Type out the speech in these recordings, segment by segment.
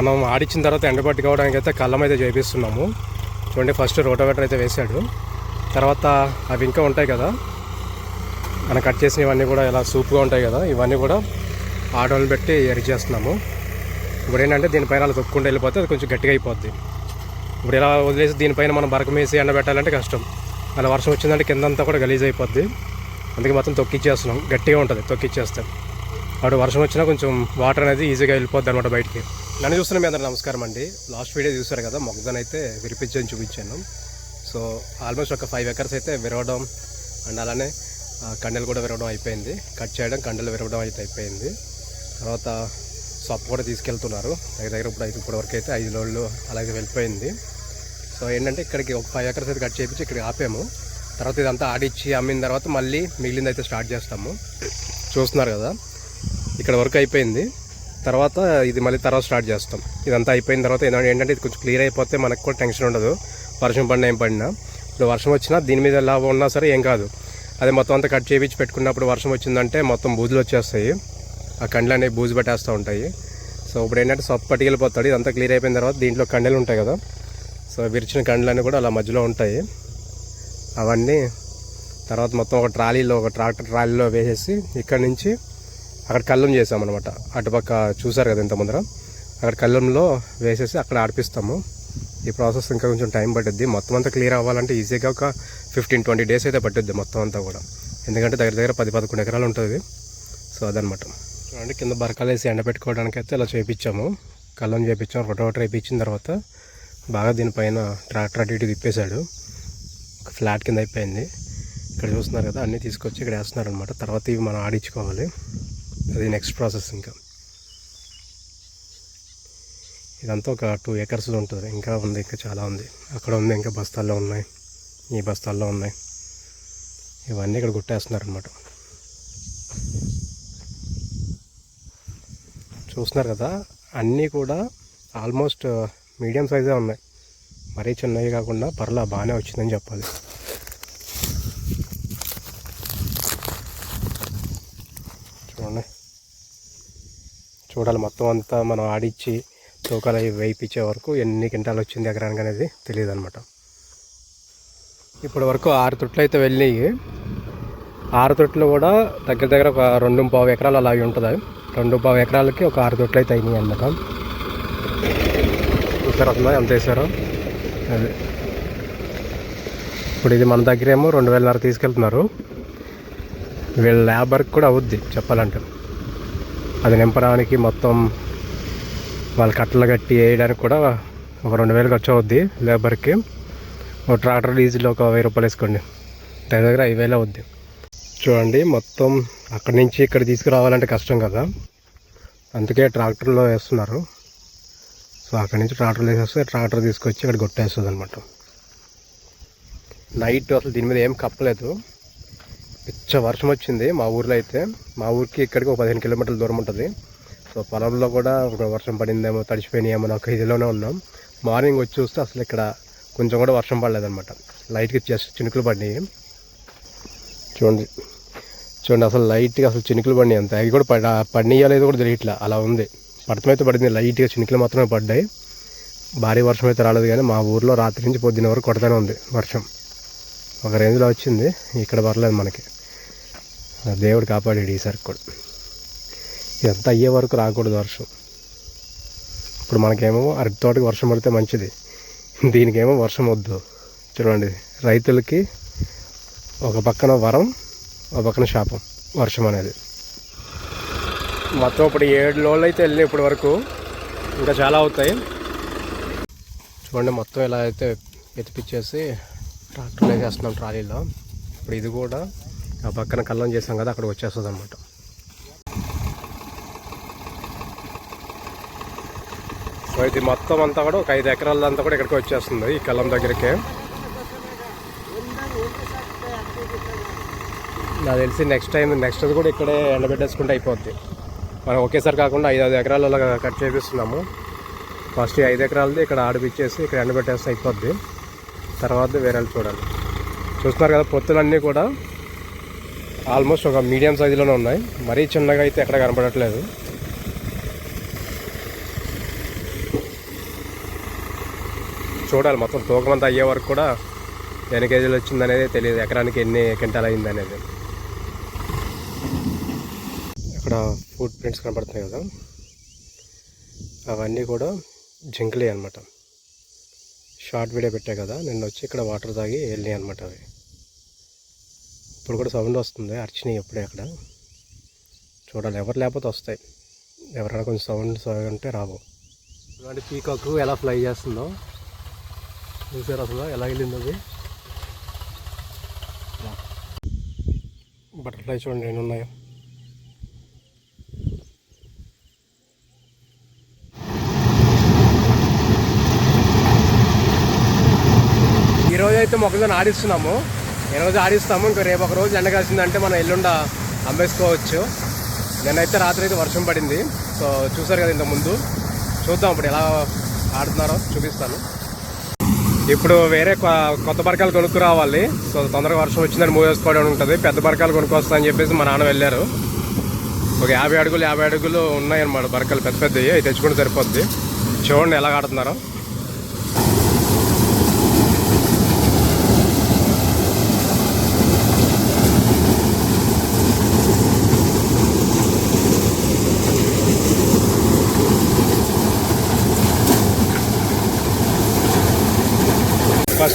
మనం ఆడిచ్చిన తర్వాత ఎండబట్టుకోవడానికి అయితే కళ్ళం అయితే చేపిస్తున్నాము. చూడండి ఫస్ట్ రోటోవేటర్ అయితే వేసాడు తర్వాత అవి ఇంకా ఉంటాయి కదా. మనం కట్ చేసిన ఇవన్నీ కూడా ఇలా సూప్గా ఉంటాయి కదా. ఇవన్నీ కూడా ఆటోలు పెట్టి ఎరి చేస్తున్నాము. ఇప్పుడు ఏంటంటే దీనిపైన అలా తొక్కుండా వెళ్ళిపోతే అది కొంచెం గట్టిగా అయిపోద్ది. ఇప్పుడు ఇలా వదిలేసి దీనిపైన మనం బరకం వేసి ఎండబెట్టాలంటే కష్టం. అలా వర్షం వచ్చిందంటే కిందంతా కూడా గలీజ్ అయిపోద్ది. అందుకే మొత్తం తొక్కిచ్చేస్తున్నాం. గట్టిగా ఉంటుంది తొక్కిచ్చేస్తే. అప్పుడు వర్షం వచ్చినా కొంచెం వాటర్ అనేది ఈజీగా వెళ్ళిపోద్ది అనమాట బయటికి. నన్ను చూస్తున్న మీ అందరూ నమస్కారం అండి. లాస్ట్ వీడియో చూసారు కదా మొగ్గని అయితే విరిపించని చూపించాను. సో ఆల్మోస్ట్ ఒక ఫైవ్ ఎకర్స్ అయితే విరవడం అండ్ అలానే కండలు కూడా విరవడం అయిపోయింది. కట్ చేయడం కండలు విరవడం అయితే అయిపోయింది. తర్వాత సొప్ప కూడా తీసుకెళ్తున్నారు. దగ్గర దగ్గర ఇప్పుడు ఐదు ఇప్పటి వరకు అయితే ఐదు రోజులు అలాగే వెళ్ళిపోయింది. సో ఏంటంటే ఇక్కడికి ఒక ఫైవ్ ఎకర్స్ అయితే కట్ చేయించి ఇక్కడికి ఆపాము. తర్వాత ఇదంతా ఆడిచ్చి అమ్మిన తర్వాత మళ్ళీ మిగిలింది అయితే స్టార్ట్ చేస్తాము. చూస్తున్నారు కదా ఇక్కడ వరకు అయిపోయింది. తర్వాత ఇది మళ్ళీ తర్వాత స్టార్ట్ చేస్తాం. ఇదంతా అయిపోయిన తర్వాత ఏంటంటే ఏంటంటే ఇది కొంచెం క్లియర్ అయిపోతే మనకు కూడా టెన్షన్ ఉండదు. వర్షం పడినా ఏం పడినా. ఇప్పుడు వర్షం వచ్చినా దీని మీద లాభం ఉన్నా సరే ఏం కాదు. అదే మొత్తం అంతా కట్ చేయించి పెట్టుకున్నప్పుడు వర్షం వచ్చిందంటే మొత్తం బూజులు వచ్చేస్తాయి. ఆ కండ్లు అనేవి బూజు పెట్టేస్తూ ఉంటాయి. సో ఇప్పుడు ఏంటంటే సొప్ప పట్టుకెళ్ళిపోతాడు. ఇదంతా క్లియర్ అయిపోయిన తర్వాత దీంట్లో కండలు ఉంటాయి కదా. సో విరిచిన కండ్లన్నీ కూడా అలా మధ్యలో ఉంటాయి. అవన్నీ తర్వాత మొత్తం ఒక ట్రాలీలో ఒక ట్రాక్టర్ ట్రాలీలో వేసేసి ఇక్కడ నుంచి అక్కడ కళ్ళం చేసామన్నమాట. అటుపక్క చూసారు కదా ఇంత ముందర అక్కడ కళ్ళంలో వేసేసి అక్కడ ఆడిపిస్తాము ఈ ప్రాసెస్ ఇంకా కొంచెం టైం పట్టుద్ది మొత్తం అంతా క్లియర్ అవ్వాలంటే ఈజీగా ఒక ఫిఫ్టీన్ ట్వంటీ డేస్ అయితే పట్టుద్ది మొత్తం అంతా కూడా. ఎందుకంటే దగ్గర దగ్గర పది పదకొండు ఎకరాలు ఉంటుంది. సో అదనమాట చూడండి కింద బరకాలు వేసి ఎండబెట్టుకోవడానికి అయితే ఇలా చేయించాము కళ్ళం చేయించాము రొటోటర్ వేయించిన తర్వాత బాగా దీనిపైన ట్రాక్టర్ అటు ఇటు తిప్పేశాడు. ఒక ఫ్లాట్ కింద అయిపోయింది. ఇక్కడ చూస్తున్నారు కదా అన్నీ తీసుకొచ్చి ఇక్కడ వేస్తున్నారు అనమాట తర్వాత ఇవి మనం ఆడించుకోవాలి. అది నెక్స్ట్ ప్రాసెస్ ఇంకా. ఇదంతా ఒక టూ ఏకర్స్ ఉంటుంది. ఇంకా ఉంది ఇంకా చాలా ఉంది. అక్కడ ఉంది ఇంకా బస్తాల్లో ఉన్నాయి. ఈ బస్తాల్లో ఉన్నాయి. ఇవన్నీ ఇక్కడ గుట్టేస్తున్నారు అనమాట చూస్తున్నారు కదా అన్నీ కూడా ఆల్మోస్ట్ మీడియం సైజే ఉన్నాయి. మరీ చిన్నవి కాకుండా పర్లా బాగానే వచ్చిందని చెప్పాలి చూడండి చూడాలి. మొత్తం అంతా మనం ఆడిచ్చి తూకాలు అవి వేయించే వరకు ఎన్ని కింటాలు వచ్చింది ఎకరానికి అనేది తెలియదు అనమాట ఇప్పటి వరకు ఆరు తొట్లు అయితే వెళ్ళినాయి. ఆరు తొట్లు కూడా దగ్గర దగ్గర ఒక రెండు పావు ఎకరాలు అలాగే ఉంటుంది. రెండు పావు ఎకరాలకి ఒక ఆరు తొట్లు అయితే అయినాయి అన్నమాట. చూసారు అసలు ఎంత వేసారో? అది. ఇప్పుడు ఇది మన దగ్గరేమో రెండు వేలన్నర తీసుకెళ్తున్నారు. వీళ్ళ లేబర్కి కూడా అవుద్ది చెప్పాలంటే. అది నింపడానికి మొత్తం వాళ్ళు కట్టలు కట్టి వేయడానికి కూడా ఒక రెండు వేలు ఖర్చు అవుద్ది లేబర్కి ఒక ట్రాక్టర్ డీజిల్ ఒక వెయ్యి రూపాయలు వేసుకోండి. దగ్గర దగ్గర ఐదు వేలు అవుద్ది. చూడండి మొత్తం అక్కడి నుంచి ఇక్కడ తీసుకురావాలంటే కష్టం కదా. అందుకే ట్రాక్టర్లో వేస్తున్నారు. సో అక్కడి నుంచి ట్రాక్టర్లో వేసేస్తే ట్రాక్టర్ తీసుకొచ్చి ఇక్కడ కొట్టేస్తుంది అనమాట నైట్ అసలు దీని మీద ఏం కప్పలేదు. పిచ్చ వర్షం వచ్చింది మా ఊర్లో అయితే. మా ఊరికి ఇక్కడికి ఒక పదిహేను కిలోమీటర్ల దూరం ఉంటుంది. సో పొలంలో కూడా ఒక వర్షం పడిందేమో తడిచిపోయినాయేమో ఒక ఇదిలోనే ఉన్నాం. మార్నింగ్ వచ్చి చూస్తే అసలు ఇక్కడ కొంచెం కూడా వర్షం పడలేదన్నమాట. లైట్గా జస్ట్ చినుకులు పడినాయి. చూడండి. చూడండి అసలు లైట్గా అసలు చినుకులు పడినాయి అంత. అవి కూడా పడ పడినాయో లేదో కూడా తెలియట్లా. అలా ఉంది. పడతమైతే పడింది లైట్గా చినుకులు మాత్రమే పడ్డాయి. భారీ వర్షం అయితే రాలేదు కానీ మా ఊర్లో రాత్రి నుంచి పొద్దున్న వరకు కొడతానే ఉంది వర్షం. ఒక రేంజ్లో వచ్చింది. ఇక్కడ పర్లేదు మనకి. దేవుడు కాపాడాడు ఈసారి కూడా ఇదంతా అయ్యే వరకు రాకూడదు వర్షం. ఇప్పుడు మనకేమో అరటి తోటకి వర్షం పడితే మంచిది. దీనికేమో వర్షం వద్దు. చూడండి రైతులకి ఒక పక్కన వరం ఒక పక్కన శాపం వర్షం అనేది. మొత్తం ఇప్పుడు ఏడు లోళ్ళు అయితే వెళ్ళినాయి ఇప్పటి వరకు. ఇంకా చాలా అవుతాయి. చూడండి మొత్తం ఇలా అయితే ఎత్తిపించేసి ట్రాక్టర్లో వేసేస్తున్నాం ట్రాలీలో. ఇప్పుడు ఇది కూడా ఆ పక్కన కళ్ళం చేసాం కదా అక్కడ వచ్చేస్తుంది అనమాట సో ఇది మొత్తం అంతా కూడా ఒక ఐదు ఎకరాలంతా కూడా ఇక్కడికి వచ్చేస్తుంది ఈ కళ్ళం దగ్గరికి. నాకు తెలిసి నెక్స్ట్ టైం నెక్స్ట్ కూడా ఇక్కడే ఎండబెట్టేసుకుంటే అయిపోద్ది. మనం ఒకేసారి కాకుండా ఐదు ఐదు ఎకరాలలో కట్ చేపిస్తున్నాము. ఫస్ట్ ఈ ఐదు ఎకరాలది ఇక్కడ ఆడిపిచ్చేసి ఇక్కడ ఎండబెట్టేస్తే అయిపోద్ది. తర్వాత వేరే చూడాలి. చూస్తున్నారు కదా పొత్తులన్నీ కూడా ఆల్మోస్ట్ ఒక మీడియం సైజులోనే ఉన్నాయి. మరీ చిన్నగా అయితే ఎక్కడ కనపడట్లేదు. చూడాలి మొత్తం తూకం అంతా అయ్యే వరకు కూడా ఎన్ని కేజీలు వచ్చిందనేది తెలియదు. ఎకరానికి ఎన్ని క్వింటాలు అయింది అనేది. ఇక్కడ ఫుడ్ ప్రింట్స్ కనపడుతున్నాయి కదా. అవన్నీ కూడా జింకలే అనమాట షార్ట్ వీడియో పెట్టా కదా నిన్న వచ్చి ఇక్కడ వాటర్ తాగి వెళ్ళినాయి అనమాట అవి. ఇప్పుడు కూడా సౌండ్ వస్తుంది అర్చినాయి ఎప్పుడే అక్కడ. చూడాలి ఎవరు లేకపోతే వస్తాయి. ఎవరైనా కొంచెం సౌండ్ ఉంటే రావు. ఇలాంటి పీకాక్ ఎలా ఫ్లై చేస్తుందో చూసారు అసలు ఎలా వెళ్ళింది అది? బటర్ఫ్లై చూడండి ఎన్ని ఉన్నాయో. ఈరోజు అయితే మొక్కజొన్న ఆడిస్తున్నాము. ఈ రోజు ఆడిస్తాము. ఇంకా రేపు ఒక రోజు ఎండ కాసిందంటే మనం ఎల్లుండ అమ్మేసుకోవచ్చు. నేనైతే రాత్రి అయితే వర్షం పడింది. సో చూసారు కదా ఇంత ముందు చూద్దాం ఇప్పుడు ఎలా ఆడుతున్నారో చూపిస్తాను. ఇప్పుడు వేరే కొ- కొత్త బరకాలు కొనుక్కు రావాలి సో తొందరగా వర్షం వచ్చిందని మూవ్ ఉంటుంది. పెద్ద బరకాలు కొనుక్కొస్తా అని చెప్పేసి మా నాన్న వెళ్ళారు. ఒక యాభై అడుగులు యాభై అడుగులు ఉన్నాయన్నమాట బరకలు పెద్ద పెద్దవి. అవి తెచ్చుకుంటే సరిపోద్ది. చూడండి ఎలా ఆడుతున్నారో.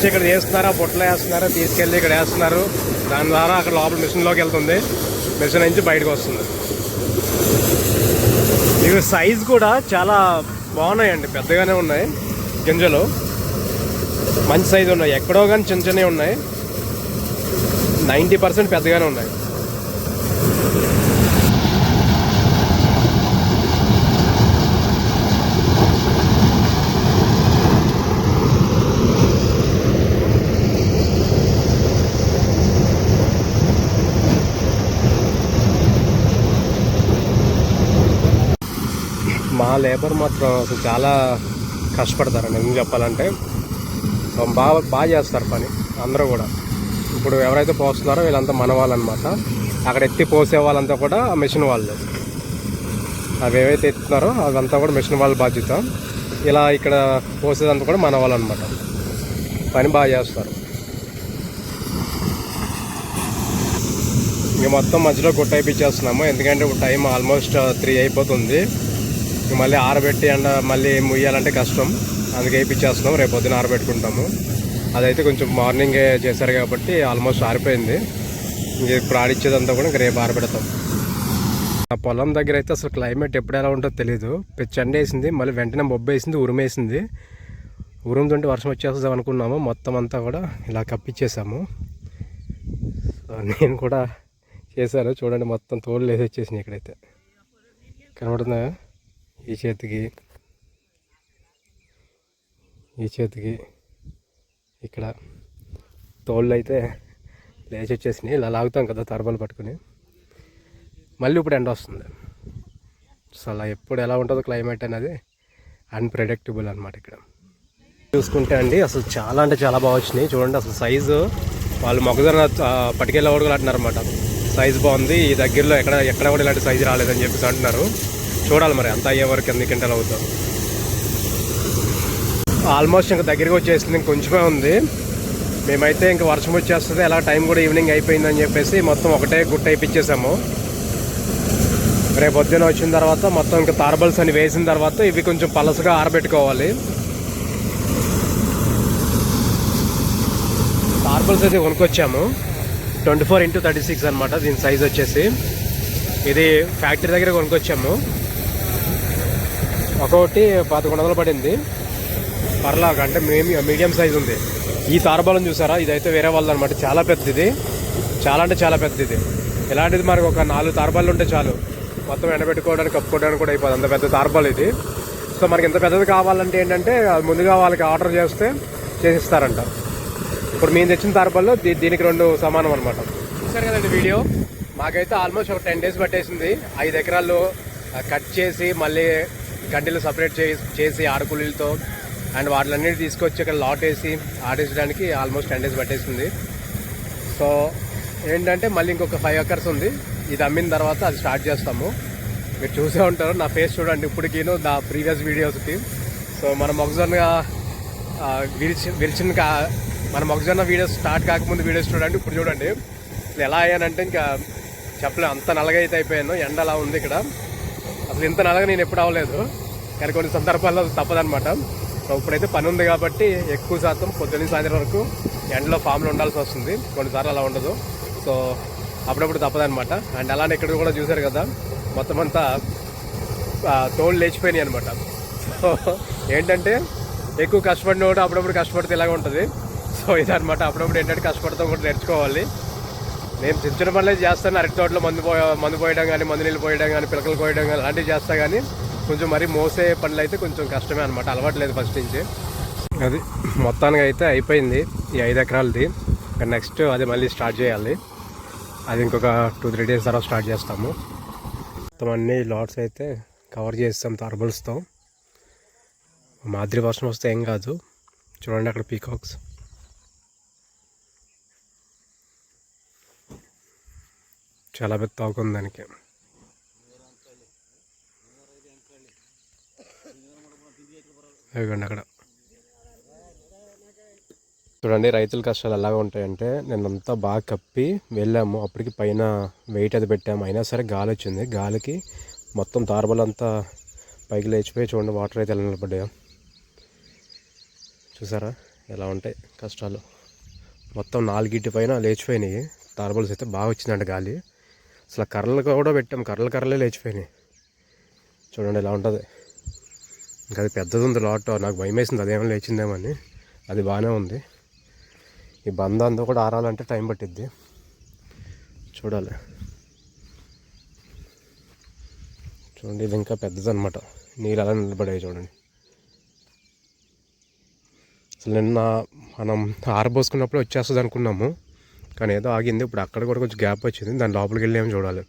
వచ్చి ఇక్కడ చేస్తున్నారా బుట్టలు వేస్తున్నారా తీసుకెళ్ళి ఇక్కడ వేస్తున్నారు. దాని ద్వారా అక్కడ లోపల మిషన్లోకి వెళ్తుంది. మిషన్ నుంచి బయటకు వస్తుంది. ఇవి సైజ్ కూడా చాలా బాగున్నాయండి. పెద్దగానే ఉన్నాయి. గింజలు మంచి సైజు ఉన్నాయి. ఎక్కడో కానీ చిన్న చిన్నవి ఉన్నాయి. నైంటీ పర్సెంట్ పెద్దగానే ఉన్నాయి మా లేబర్ మాత్రం అసలు చాలా కష్టపడతారండి ఏం చెప్పాలంటే. బాగా బాగా చేస్తారు పని అందరూ కూడా. ఇప్పుడు ఎవరైతే పోస్తున్నారో వీళ్ళంతా మన వాళ్ళనమాట. అక్కడ ఎత్తి పోసే వాళ్ళంతా కూడా మిషన్ వాళ్ళు. అవి ఏవైతే ఎత్తున్నారో అదంతా కూడా మిషన్ వాళ్ళ బాధ్యత. ఇలా ఇక్కడ పోసేదంతా కూడా మన వాళ్ళు అనమాట పని బాగా చేస్తారు. ఇంక మొత్తం మధ్యలో గుట్ట అయిపించేస్తున్నాము. ఎందుకంటే టైం ఆల్మోస్ట్ త్రీ అయిపోతుంది. మళ్ళీ ఆరబెట్టి అండ్ మళ్ళీ ముయ్యాలంటే కష్టం. అందుకే వేయించేస్తున్నాం రేపు పొద్దున ఆరబెట్టుకుంటాము. అదైతే కొంచెం మార్నింగే చేశారు కాబట్టి ఆల్మోస్ట్ ఆరిపోయింది. ఇంక ఇప్పుడు ఆడిచ్చేదంతా కూడా ఇంకా రేపు ఆరబెడతాం. ఆ పొలం దగ్గర అయితే అసలు క్లైమేట్ ఎప్పుడు ఎలా ఉంటుందో తెలియదు చెండ వేసింది. మళ్ళీ వెంటనే బొబ్బేసింది ఉరిమేసింది ఉరుముతుంటే వర్షం వచ్చేస్తుంది అనుకున్నాము. మొత్తం అంతా కూడా ఇలా కప్పించేసాము నేను కూడా చేశాను. చూడండి మొత్తం తోడు వేసి వచ్చేసినాయి ఇక్కడైతే. కనబడుతుందా ఈ చేతికి ఈ చేతికి ఇక్కడ తోళ్ళు అయితే లేచి వచ్చేసినాయి. ఇలా లాగుతాం కదా తరబలు పట్టుకుని. మళ్ళీ ఇప్పుడు ఎండ వస్తుంది. సో అలా ఎప్పుడు ఎలా ఉంటుందో క్లైమేట్ అనేది అన్ప్రెడిక్టబుల్ అనమాట ఇక్కడ. చూసుకుంటే అండి అసలు చాలా అంటే చాలా బాగా వచ్చినాయి. చూడండి అసలు సైజు వాళ్ళు మొక్కజొన్న పట్టుకెళ్ళే కూడా అంటున్నారు అనమాట సైజు బాగుంది. ఈ దగ్గరలో ఎక్కడ ఎక్కడ కూడా ఇలాంటి సైజు రాలేదని చెప్పేసి అంటున్నారు. చూడాలి మరి అంత అయ్యే వరకు ఎన్ని గంటలు అవుతాం ఆల్మోస్ట్ ఇంకా దగ్గరికి వచ్చేసింది కొంచెమే ఉంది. మేమైతే ఇంకా వర్షం వచ్చేస్తుంది ఎలా టైం కూడా ఈవినింగ్ అయిపోయిందని చెప్పేసి మొత్తం ఒకటే గుట్ట అయిపించేసాము రేపు పొద్దున వచ్చిన తర్వాత మొత్తం ఇంకా తార్బల్స్ అని వేసిన తర్వాత ఇవి కొంచెం పలసగా ఆరబెట్టుకోవాలి. తార్బల్స్ అయితే కొనుక్కొచ్చాము. Twenty four into thirty six అనమాట దీని సైజ్ వచ్చేసి. ఇది ఫ్యాక్టరీ దగ్గర కొనుక్కొచ్చాము. ఒకటి పదకొండు వందలు పడింది. పర్లాగా అంటే మేము మీడియం సైజ్ ఉంది. ఈ తారబలం చూసారా? ఇదైతే వేరే వాళ్ళది అనమాట చాలా పెద్దది. చాలా అంటే చాలా పెద్దది. ఇలాంటిది మనకు ఒక నాలుగు తారబాలు ఉంటే చాలు. మొత్తం ఎండబెట్టుకోవడానికి కప్పుకోవడానికి కూడా అయిపోతుంది అంత పెద్ద తారబాలు ఇది. సో మనకి ఎంత పెద్దది కావాలంటే ఏంటంటే అది ముందుగా వాళ్ళకి ఆర్డర్ చేస్తే చేసిస్తారంట. ఇప్పుడు మేము తెచ్చిన తారబాల్లో దీనికి రెండు సమానం అనమాట చూసారు కదండి వీడియో? మాకైతే ఆల్మోస్ట్ ఒక టెన్ డేస్ పట్టేసింది. ఐదు ఎకరాల్లో కట్ చేసి మళ్ళీ గడ్డలు సపరేట్ చేసి చేసి ఆడకూలీలతో అండ్ వాటిలన్నిటి తీసుకొచ్చి ఇక్కడ లాట్ వేసి ఆడేసడానికి ఆల్మోస్ట్ టెన్ డేస్ పట్టేసింది. సో ఏంటంటే మళ్ళీ ఇంకొక ఫైవ్ ఎకర్స్ ఉంది. ఇది అమ్మిన తర్వాత అది స్టార్ట్ చేస్తాము. మీరు చూసే ఉంటారు. నా ఫేస్ చూడండి. ఇప్పటికీను నా ప్రీవియస్ వీడియోస్కి సో మన మొక్కజొన్న విరిచి విరిచిన కా మన మొక్కజొన్న వీడియోస్ స్టార్ట్ కాకముందు వీడియోస్ చూడండి. ఇప్పుడు చూడండి. ఎలా అయ్యానంటే ఇంకా చెప్పలే. అంత నల్లగా అయితే అయిపోయాను. ఎండ అలా ఉంది ఇక్కడ. అసలు ఇంత నల్లగా నేను ఎప్పుడు అవ్వలేదు కానీ కొన్ని సందర్భాల్లో తప్పదనమాట సో ఇప్పుడైతే పని ఉంది కాబట్టి ఎక్కువ శాతం పొద్దున్న సాయంత్రం వరకు ఎండలో ఫామ్లో ఉండాల్సి వస్తుంది. కొన్నిసార్లు అలా ఉండదు. సో అప్పుడప్పుడు తప్పదనమాట అండ్ అలానే ఇక్కడ కూడా చూశారు కదా మొత్తం అంతా తోళ్ళు లేచిపోయినాయి అనమాట సో ఏంటంటే ఎక్కువ కష్టపడిన కూడా అప్పుడప్పుడు కష్టపడితే ఇలాగ ఉంటుంది. సో ఇదనమాట అప్పుడప్పుడు ఏంటంటే కష్టపడతాం కూడా నేర్చుకోవాలి. నేను చిన్న పనులే చేస్తాను. అరటి తోటలో మందు మందు పోయడం కానీ మందు నీళ్ళు పోయడం కానీ పిలకలు కోయడం కానీ అలాంటివి చేస్తా కానీ కొంచెం మరీ మోసే పనులు అయితే కొంచెం కష్టమే అనమాట అలవాట్లేదు ఫస్ట్ నుంచి. అది మొత్తానికి అయితే అయిపోయింది ఈ ఐదు ఎకరాలది. ఇంకా నెక్స్ట్ అది మళ్ళీ స్టార్ట్ చేయాలి. అది ఇంకొక టూ త్రీ డేస్ తర్వాత స్టార్ట్ చేస్తాము. మొత్తం అన్ని లాట్స్ అయితే కవర్ చేస్తాం తర్బల్స్తో. మాదిరి వర్షం వస్తే ఏం కాదు. చూడండి అక్కడ పీకాక్స్. చాలా పెద్ద తోక దానికి. అక్కడ. చూడండి రైతుల కష్టాలు ఎలాగ ఉంటాయంటే నిన్నంతా బాగా కప్పి వెళ్ళాము. అప్పటికి పైన వెయిట్ అది పెట్టాము. అయినా సరే గాలి వచ్చింది. గాలికి మొత్తం దార్బలంతా పైకి లేచిపోయి చూడండి వాటర్ అయితే ఎలా నిలబడ్డాయో. చూసారా? ఎలా ఉంటాయి కష్టాలు. మొత్తం నాలుగిటి పైన లేచిపోయినాయి. తార్బల్స్ అయితే బాగా వచ్చిందంట గాలి. అసలు కర్రలు కూడా పెట్టాం. కర్రలు కర్రలే లేచిపోయినాయి. చూడండి ఎలా ఉంటుంది. ఇంకా అది పెద్దది ఉంది లాట్. నాకు భయం వేసింది అదేమో లేచిందేమో అని. అది బాగానే ఉంది. ఈ బంద అంతా కూడా ఆరాలంటే టైం పట్టిద్ది. చూడాలి. చూడండి ఇది ఇంకా పెద్దది అనమాట నీళ్ళు అలా నిలబడాయి చూడండి. అసలు నిన్న మనం ఆరబోసుకున్నప్పుడు వచ్చేస్తుంది అనుకున్నాము కానీ ఏదో ఆగింది. ఇప్పుడు అక్కడ కూడా కొంచెం గ్యాప్ వచ్చింది. దాని లోపలికి వెళ్ళి చూడాలి.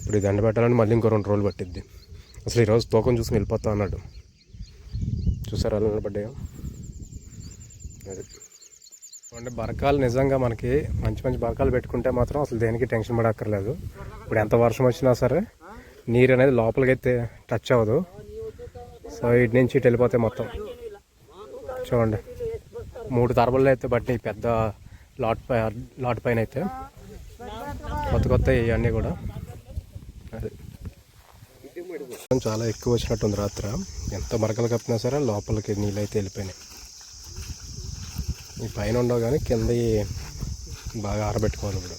ఇప్పుడు ఇది ఎండ పెట్టాలని మళ్ళీ ఇంకో రెండు రోజులు పట్టిద్ది. అసలు ఈరోజు తూకం చూసుకుని వెళ్ళిపోతా అన్నాడు. చూసారా అలా నిలబడ్డాయో? అది. అంటే బరకాలు నిజంగా మనకి మంచి మంచి బరకాలు పెట్టుకుంటే మాత్రం అసలు దేనికి టెన్షన్ పడక్కర్లేదు. ఇప్పుడు ఎంత వర్షం వచ్చినా సరే నీరు అనేది లోపలికి అయితే టచ్ అవ్వదు. సో ఇటు నుంచి ఇటు వెళ్ళిపోతాయి మొత్తం. చూడండి. మూడు తరబల్లో అయితే బట్టి పెద్ద లాట్ పై లాట్ పైన అయితే. కొత్త కొత్త ఇవన్నీ కూడా. అది. చాలా ఎక్కువ వచ్చినట్టుంది రాత్రి. ఎంత మరకలు కప్పినా సరే లోపలికి నీళ్ళు అయితే వెళ్ళిపోయినాయి. ఈ పైన ఉండవు కానీ కింద బాగా ఆరబెట్టుకోవాలి ఇప్పుడు.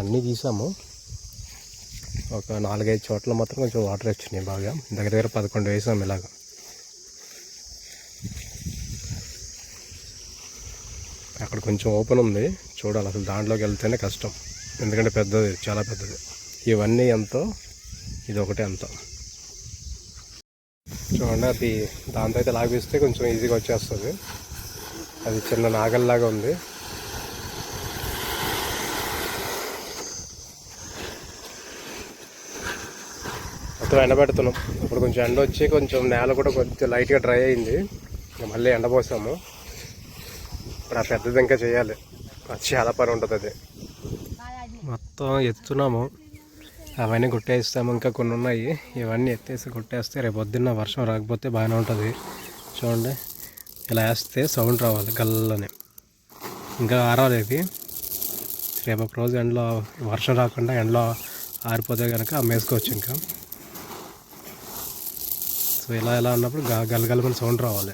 అన్నీ తీసాము. ఒక నాలుగైదు చోట్ల మాత్రం కొంచెం వాటర్ వచ్చినాయి బాగా. దగ్గర దగ్గర పదకొండు వేసాము ఇలాగ. అక్కడ కొంచెం ఓపెన్ ఉంది. చూడాలి అసలు దాంట్లోకి వెళ్తేనే కష్టం. ఎందుకంటే పెద్దది చాలా పెద్దది. ఇవన్నీ ఎంతో ఇది ఒకటే ఎంతో. చూడండి అది దాంతో అయితే లాగిస్తే కొంచెం ఈజీగా వచ్చేస్తుంది. అది చిన్న నాగల్లాగా ఉంది. మొత్తం ఎండబెడుతున్నాం ఇప్పుడు కొంచెం ఎండ వచ్చి కొంచెం నేల కూడా కొంచెం లైట్గా డ్రై అయింది. మళ్ళీ మళ్ళీ ఎండపోసాము ఇప్పుడు ఆ పెద్దది ఇంకా చేయాలి. చాలా పని ఉంటుంది అది. మొత్తం ఎత్తున్నాము అవన్నీ కొట్టేస్తాము. ఇంకా కొన్ని ఉన్నాయి. ఇవన్నీ ఎత్తేసి కొట్టేస్తే రేపు పొద్దున్న వర్షం రాకపోతే బాగానే ఉంటుంది. చూడండి. ఇలా వేస్తే సౌండ్ రావాలి గల్లని. ఇంకా ఆరాలేదు రేపు ఒక రోజు ఎండలో వర్షం రాకుండా ఎండలో ఆరిపోతే కనుక అమ్మేసుకోవచ్చు ఇంకా. సో ఇలా ఇలా ఉన్నప్పుడు గా గలగలమని సౌండ్ రావాలి.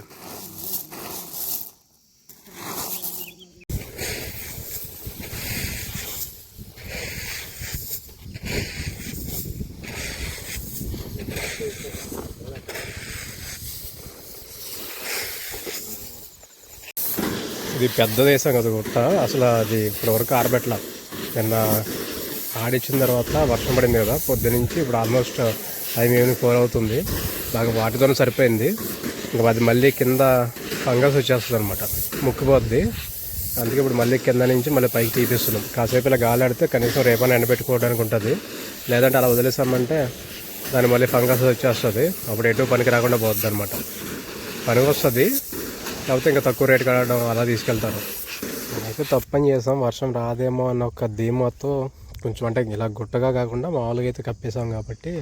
ఇది పెద్ద దేశం కదా గుట్ట అసలు అది ఇప్పటివరకు వరకు నిన్న ఆడిచ్చిన తర్వాత వర్షం పడింది కదా పొద్దునుంచి ఇప్పుడు ఆల్మోస్ట్ టైం ఈవినింగ్ ఫోర్ అవుతుంది. బాగా వాటితోనే సరిపోయింది. ఇంకా అది మళ్ళీ కింద ఫంగస్ వచ్చేస్తుంది అనమాట ముక్కిపోద్ది. అందుకే ఇప్పుడు మళ్ళీ కింద నుంచి మళ్ళీ పైకి తీపిస్తున్నాం. కాసేపు ఇలా గాలి ఆడితే కనీసం రేపైనా ఎండబెట్టుకోవడానికి ఉంటుంది. లేదంటే అలా వదిలేసామంటే దాని మళ్ళీ ఫంగస్ వచ్చేస్తుంది. అప్పుడు ఎటు పనికి రాకుండా పోద్ది అనమాట పనికి వస్తుంది లేకపోతే ఇంకా తక్కువ రేటు కడడం అలా తీసుకెళ్తారు. అయితే తప్పని చేసాం. వర్షం రాదేమో అన్న ఒక ధీమాతో కొంచెం అంటే ఇలా గుట్టగా కాకుండా మామూలుగా అయితే కప్పేసాం కాబట్టి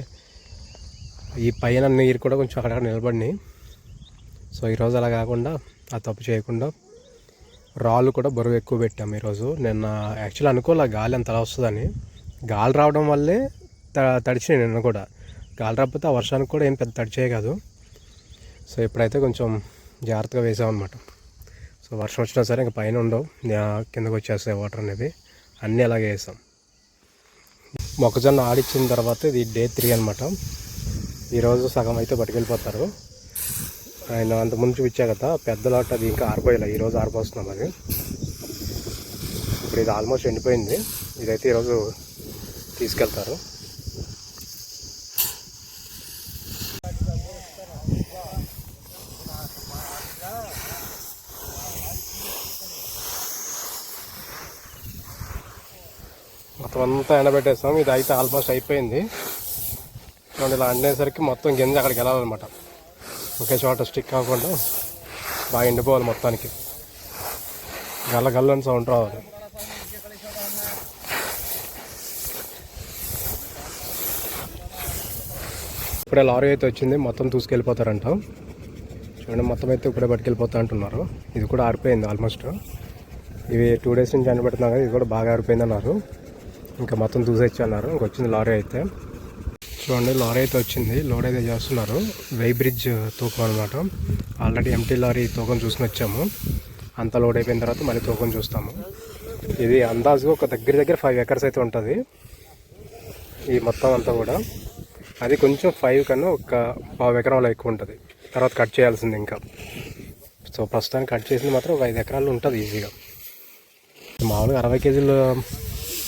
ఈ పైన నీరు కూడా కొంచెం అక్కడక్కడ నిలబడినాయి. సో ఈరోజు అలా కాకుండా ఆ తప్పు చేయకుండా రాళ్ళు కూడా బరువు ఎక్కువ పెట్టాము ఈరోజు. నిన్న యాక్చువల్లీ అనుకోలే గాలి అంత అలా వస్తుందని. గాలి రావడం వల్లే త తడిచినాయి నిన్న కూడా. గాలి రాకపోతే ఆ వర్షానికి కూడా ఏం పెద్ద తడిచే కాదు సో ఇప్పుడైతే కొంచెం జాగ్రత్తగా వేసామన్నమాట. సో వర్షం వచ్చినా సరే ఇంకా పైన ఉండవు. కిందకు వచ్చేస్తాయి వాటర్ అనేది అన్నీ అలాగే వేసాం. మొక్కజొన్న ఆడిచ్చిన తర్వాత ఇది డే త్రీ అనమాట ఈరోజు సగం అయితే పట్టుకెళ్ళిపోతారు. ఆయన అంతకుముందు ముందు చూపించా కదా పెద్ద లాట్ అది ఇంకా ఆరిపోయేలా. ఈరోజు ఆరిపోస్తున్నాం అది. ఇప్పుడు ఇది ఆల్మోస్ట్ ఎండిపోయింది. ఇదైతే ఈరోజు తీసుకెళ్తారు. అంతా ఎండబెట్టేస్తాం. ఇది అయితే ఆల్మోస్ట్ అయిపోయింది. చూడండి ఇలా అండేసరికి మొత్తం గింజ అక్కడికి వెళ్ళాలన్నమాట. ఒకే చోట స్టిక్ కాకుండా బాగా ఎండిపోవాలి మొత్తానికి. గల్ల గల్లని సౌండ్ రావాలి. ఇప్పుడే లారీ అయితే వచ్చింది. మొత్తం తీసుకెళ్ళిపోతారంట. చూడండి మొత్తం అయితే ఇప్పుడే పట్టుకెళ్ళిపోతా అంటున్నారు. ఇది కూడా ఆరిపోయింది ఆల్మోస్ట్. ఇవి టూ డేస్ నుంచి ఎండబెడుతున్నాం కదా ఇది కూడా బాగా ఆరిపోయింది అన్నారు ఇంకా మొత్తం దూసేచ్చి అన్నారు. ఇంకొచ్చింది లారీ అయితే. చూడండి లారీ అయితే వచ్చింది. లోడ్ అయితే చేస్తున్నారు. వై బ్రిడ్జ్ తూకం అనమాట ఆల్రెడీ ఎంటీ లారీ తూకం చూసుకుని వచ్చాము. అంత లోడ్ అయిపోయిన తర్వాత మళ్ళీ తూకం చూస్తాము. ఇది అందాజుగా ఒక దగ్గర దగ్గర ఫైవ్ ఎకర్స్ అయితే ఉంటుంది. ఈ మొత్తం అంతా కూడా. అది కొంచెం ఫైవ్ కన్నా ఒక పావు ఎకరాలు ఎక్కువ ఉంటుంది. తర్వాత కట్ చేయాల్సింది ఇంకా. సో ప్రస్తుతానికి కట్ చేసింది మాత్రం ఒక ఐదు ఎకరాలు ఉంటుంది ఈజీగా మామూలుగా అరవై కేజీలు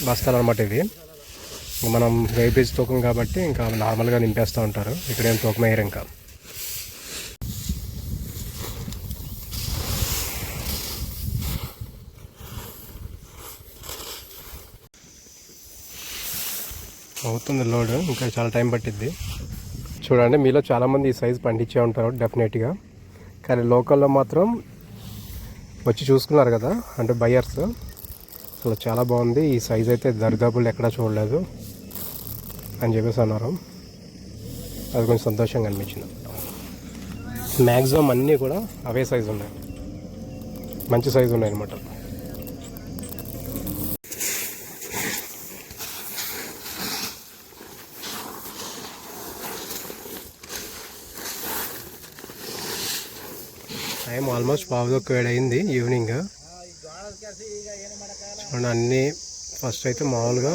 బస్తాలు అనమాట ఇది మనం వెయిటేజ్ తూకం కాబట్టి ఇంకా నార్మల్గా నింపేస్తూ ఉంటారు. ఇక్కడ ఏం తూకం వేయరు ఇంకా. అవుతుంది లోడ్ ఇంకా చాలా టైం పట్టిద్ది. చూడండి మీలో చాలామంది ఈ సైజ్ పండించే ఉంటారు డెఫినెట్గా. కానీ లోకల్లో మాత్రం వచ్చి చూసుకున్నారు కదా అంటే బయర్స్. అసలు చాలా బాగుంది. ఈ సైజ్ అయితే దరిదాపులు ఎక్కడా చూడలేదు అని చెప్పేసి అన్నారు. అది కొంచెం సంతోషంగా అనిపించింది. మ్యాక్సిమం అన్నీ కూడా అవే సైజు ఉన్నాయి. మంచి సైజు ఉన్నాయి అనమాట టైం ఆల్మోస్ట్ పావుదొక్క వేడ్ అయింది ఈవినింగ్ అండ్ అన్నీ ఫస్ట్ అయితే మామూలుగా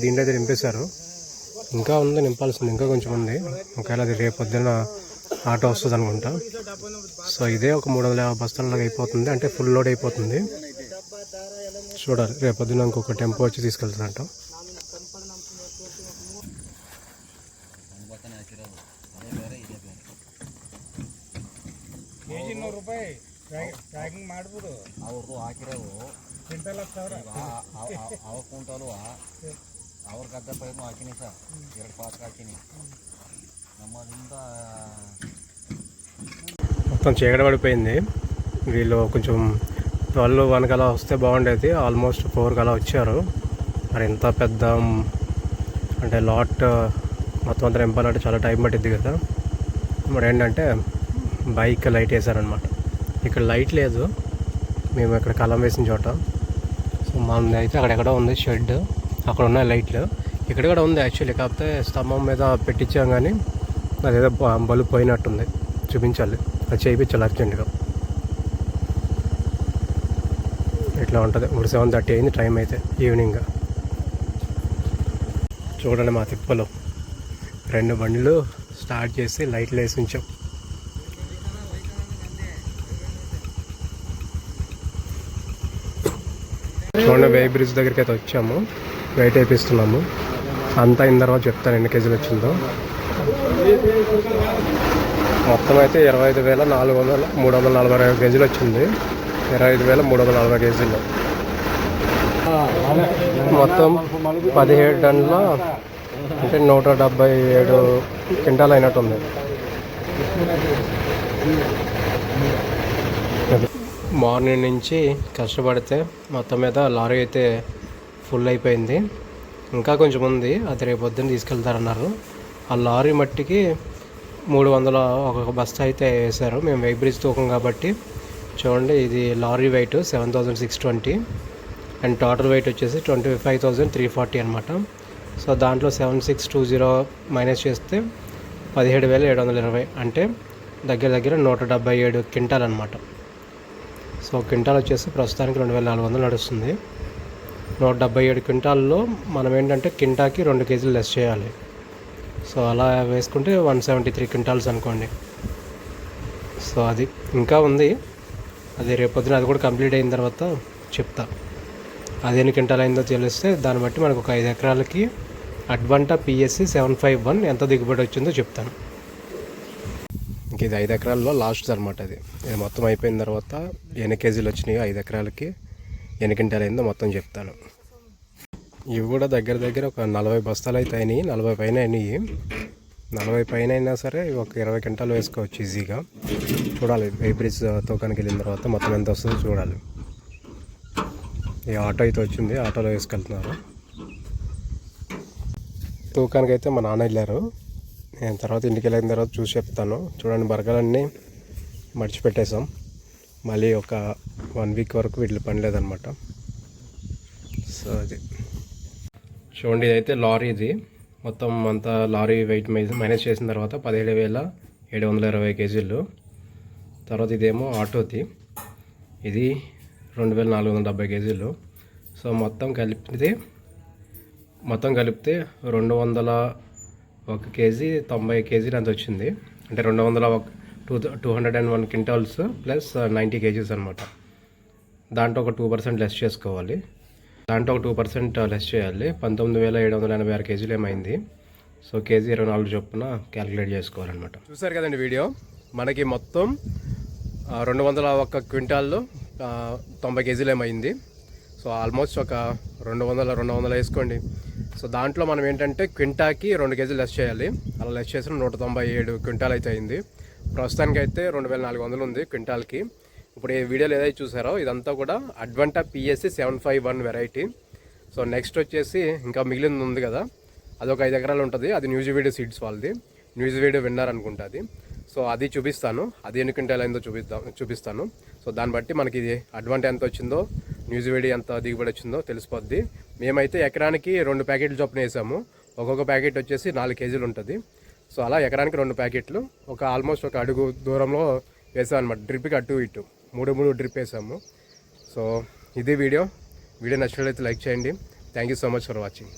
దీంట్లో అయితే నింపేశారు. ఇంకా ఉంది నింపాల్సింది. ఇంకా కొంచెం ఉంది. ఒకవేళ అది రేపు పొద్దున ఆటో వస్తుంది అనుకుంటా. సో ఇదే ఒక మూడు వందల యాభై బస్తాలలాగా అయిపోతుంది. అంటే ఫుల్ లోడ్ అయిపోతుంది. చూడాలి రేపు పొద్దున ఇంకొక టెంపో వచ్చి తీసుకెళ్తుందంట. మొత్తం చీకటి పడిపోయింది. వీళ్ళు కొంచెం ట్వెల్వ్ వన్ కలా వస్తే బాగుండేది. ఆల్మోస్ట్ ఫోర్ కలా వచ్చారు. మరి ఇంత పెద్ద అంటే లాట్ మొత్తం అంతా నింపాలంటే చాలా టైం పట్టింది కదా. మరి ఏంటంటే బైక్ లైట్ వేసారనమాట ఇక్కడ లైట్ లేదు. మేము ఇక్కడ కలం వేసిన చోట. సో మనది అయితే అక్కడెక్కడ ఉంది షెడ్. అక్కడ ఉన్నాయి లైట్లు. ఇక్కడ కూడా ఉంది యాక్చువల్లీ. కాకపోతే స్తంభం మీద పెట్టించాం కానీ అదేదో బ- పోయినట్టుంది. చూపించాలి. అది చేయించాలి అర్జెంటుగా. ఇట్లా ఉంటుంది. ఇప్పుడు సెవెన్ థర్టీ అయింది టైం అయితే ఈవినింగ్. చూడండి మా తిప్పలో. రెండు బండ్లు స్టార్ట్ చేసి లైట్లు వేసి ఉంచాం. చూడండి వే బ్రిడ్జ్ దగ్గరికి అయితే వచ్చాము. వెయిట్ వేపిస్తున్నాము అంతా అయిన తర్వాత చెప్తాను ఎన్ని కేజీలు వచ్చిందో. మొత్తం అయితే ఇరవై ఐదు వేల నాలుగు వందల మూడు వందల నలభై ఐదు కేజీలు వచ్చింది. ఇరవై ఐదు వేల మూడు వందల నలభై కేజీలు. మొత్తం పదిహేడు టన్నుల అంటే నూట డెబ్బై ఏడు క్వింటాల్ అయినట్టుంది మార్నింగ్ నుంచి కష్టపడితే మొత్తం మీద లారీ అయితే ఫుల్ అయిపోయింది. ఇంకా కొంచెం ఉంది. అది రేపు పొద్దున్న తీసుకెళ్తారన్నారు. ఆ లారీ మట్టికి మూడు వందల ఒక బస్తా అయితే వేశారు. మేము వెయిట్ బ్రిడ్జ్ తూకం కాబట్టి చూడండి ఇది lorry weight seven thousand six twenty and total weight వచ్చేసి twenty five thousand three forty అనమాట సో దాంట్లో seven six two zero minus చేస్తే పదిహేడు వేల ఏడు వందల ఇరవై అంటే దగ్గర దగ్గర నూట డెబ్బై ఏడు క్వింటాల్ అనమాట సో క్వింటాల్ వచ్చేసి ప్రస్తుతానికి రెండు వేల నాలుగు వందలు నడుస్తుంది. నూట డెబ్బై ఏడు క్వింటాల్లో మనం ఏంటంటే కింటాకి రెండు కేజీలు లెస్ చేయాలి. సో అలా వేసుకుంటే వన్ సెవెంటీ త్రీ క్వింటాల్స్ అనుకోండి. సో అది ఇంకా ఉంది. అది రేపొద్దున అది కూడా కంప్లీట్ అయిన తర్వాత చెప్తా. అది ఎన్ని క్వింటాల్ అయిందో తెలిస్తే దాన్ని బట్టి మనకు ఒక ఐదు ఎకరాలకి Advanta PSC seven five one ఎంత దిగుబడి వచ్చిందో చెప్తాను. ఇంక ఇది ఐదు ఎకరాల్లో లాస్ట్ అనమాట అది. ఇది మొత్తం అయిపోయిన తర్వాత ఎన్ని కేజీలు వచ్చినాయో ఐదు ఎకరాలకి ఎన్ని క్వింటాల్ అయిందో మొత్తం చెప్తాను. ఇవి కూడా దగ్గర దగ్గర ఒక నలభై బస్తాలు అయితే అయినాయి నలభై పైన అయినాయి. నలభై పైన అయినా సరే ఒక ఇరవై క్వింటాలు వేసుకోవచ్చు ఈజీగా. చూడాలి బ్రిడ్జ్ తోకానికి వెళ్ళిన తర్వాత మొత్తం ఎంత వస్తుందో చూడాలి. ఈ ఆటో అయితే వచ్చింది ఆటోలో వేసుకెళ్తున్నారు. తూకానికి అయితే మా నాన్న వెళ్ళారు. నేను తర్వాత ఇంటికి వెళ్ళిన తర్వాత చూసి చెప్తాను. చూడండి బర్గాలన్నీ మడిచిపెట్టేసాం మళ్ళీ ఒక వన్ వీక్ వరకు వీటిలో పని లేదనమాట. సో అది. చూడండి ఇదైతే లారీ ఇది. మొత్తం అంతా లారీ వెయిట్ మైనస్ చేసిన తర్వాత పదిహేడు వేల ఏడు వందల ఇరవై కేజీలు. తర్వాత ఇదేమో ఆటోది. ఇది రెండు వేల నాలుగు వందల డెబ్బై కేజీలు. సో మొత్తం కలిపితే మొత్తం కలిపితే రెండు వందల ఒక కేజీ తొంభై కేజీలు అంత వచ్చింది. అంటే రెండు వందల ఒక two two hundred and one quintals plus ninety kgs అనమాట దాంట్లో ఒక టూ పర్సెంట్ లెస్ చేసుకోవాలి. దాంట్లో ఒక టూ పర్సెంట్ లెస్ చేయాలి. పంతొమ్మిది వేల ఏడు వందల ఎనభై ఆరు కేజీలు ఏమైంది? సో కేజీ ఇరవై నాలుగు చొప్పున క్యాలిక్యులేట్ చేసుకోవాలన్నమాట. చూసారు కదండి వీడియో? మనకి మొత్తం రెండు వందల ఒక్క క్వింటాల్లో తొంభై కేజీలు ఏమైంది? సో ఆల్మోస్ట్ ఒక రెండు వందల రెండు వందలు వేసుకోండి. సో దాంట్లో మనం ఏంటంటే క్వింటాకి రెండు కేజీలు లెస్ చేయాలి. అలా లెస్ చేసిన నూట తొంభై ఏడు క్వింటాల్ అయితే అయింది. ప్రస్తుతానికి అయితే రెండు వేల నాలుగు వందలు ఉంది క్వింటాల్కి. ఇప్పుడు ఈ వీడియోలో ఏదైతే చూసారో ఇదంతా కూడా Advanta PSC seven five one variety. So next వచ్చేసి ఇంకా మిగిలింది ఉంది కదా అది ఒక ఐదు ఎకరాలు ఉంటుంది. అది న్యూజ్ వీడియో సీడ్స్ వాళ్ళది. న్యూజ్ వీడియో విన్నర్ సో అది చూపిస్తాను. అది ఎన్ని క్వింటాల్ అయిందో చూపిద్దాం చూపిస్తాను. సో దాన్ని బట్టి మనకి ఇది అడ్వాంటేజ్ ఎంత వచ్చిందో న్యూస్ వీడియో ఎంత దిగుబడి వచ్చిందో తెలిసిపోద్ది. మేమైతే ఎకరానికి రెండు ప్యాకెట్లు చొప్పున వేసాము. ఒక్కొక్క ప్యాకెట్ వచ్చేసి నాలుగు కేజీలు ఉంటుంది. సో అలా ఎకరానికి రెండు ప్యాకెట్లు ఒక ఆల్మోస్ట్ ఒక అడుగు దూరంలో వేసామన్నమాట. డ్రిప్కి అటు ఇటు. మూడు మూడు డ్రిప్ వేసాము. సో ఇది వీడియో. వీడియో నచ్చినట్లయితే లైక్ చేయండి. Thank you so much for watching